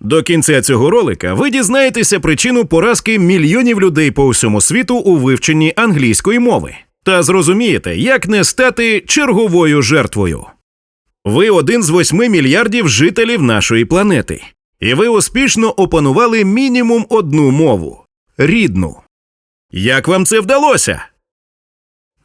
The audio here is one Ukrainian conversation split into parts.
До кінця цього ролика ви дізнаєтеся причину поразки мільйонів людей по всьому світу у вивченні англійської мови та зрозумієте, як не стати черговою жертвою. Ви один з восьми мільярдів жителів нашої планети, і ви успішно опанували мінімум одну мову рідну. Як вам це вдалося?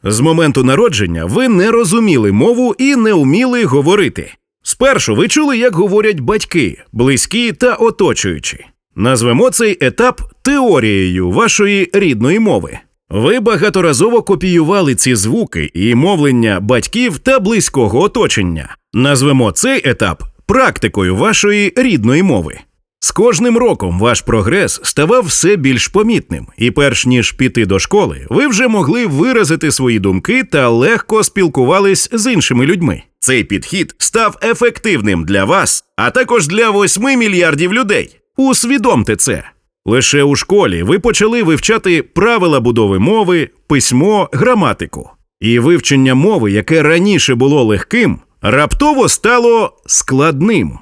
З моменту народження ви не розуміли мову і не вміли говорити. Спершу ви чули, як говорять батьки, близькі та оточуючі. Назвемо цей етап теорією вашої рідної мови. Ви багаторазово копіювали ці звуки і мовлення батьків та близького оточення. Назвемо цей етап практикою вашої рідної мови. З кожним роком ваш прогрес ставав все більш помітним, і перш ніж піти до школи, ви вже могли виразити свої думки та легко спілкувались з іншими людьми. Цей підхід став ефективним для вас, а також для 8 мільярдів людей. Усвідомте це. Лише у школі ви почали вивчати правила будови мови, письмо, граматику. І вивчення мови, яке раніше було легким, раптово стало складним.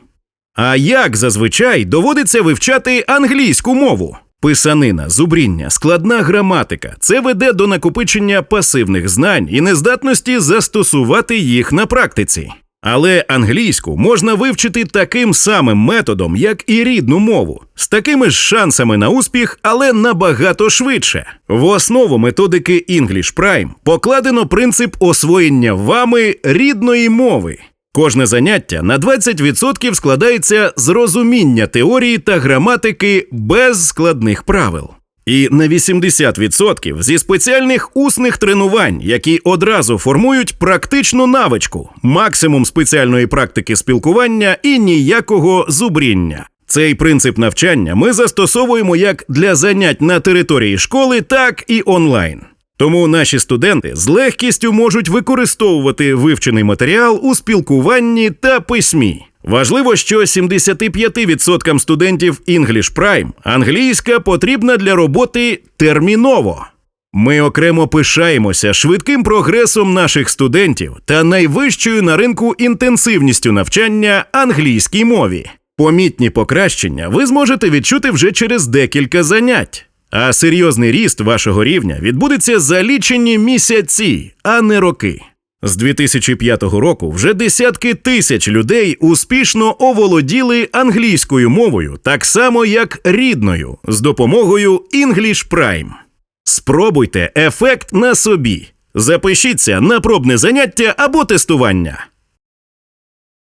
А як зазвичай доводиться вивчати англійську мову? Писанина, зубріння, складна граматика це веде до накопичення пасивних знань і нездатності застосувати їх на практиці. Але англійську можна вивчити таким самим методом, як і рідну мову, з такими ж шансами на успіх, але набагато швидше. В основу методики English Prime покладено принцип освоєння вами рідної мови. Кожне заняття на 20% складається з розуміння теорії та граматики без складних правил. І на 80% зі спеціальних усних тренувань, які одразу формують практичну навичку, максимум спеціальної практики спілкування і ніякого зубріння. Цей принцип навчання ми застосовуємо як для занять на території школи, так і онлайн. Тому наші студенти з легкістю можуть використовувати вивчений матеріал у спілкуванні та письмі. Важливо, що 75% студентів English Prime англійська потрібна для роботи терміново. Ми окремо пишаємося швидким прогресом наших студентів та найвищою на ринку інтенсивністю навчання англійській мові. Помітні покращення ви зможете відчути вже через декілька занять. А серйозний ріст вашого рівня відбудеться за лічені місяці, а не роки. З 2005 року вже десятки тисяч людей успішно оволоділи англійською мовою, так само як рідною, з допомогою English Prime. Спробуйте ефект на собі. Запишіться на пробне заняття або тестування.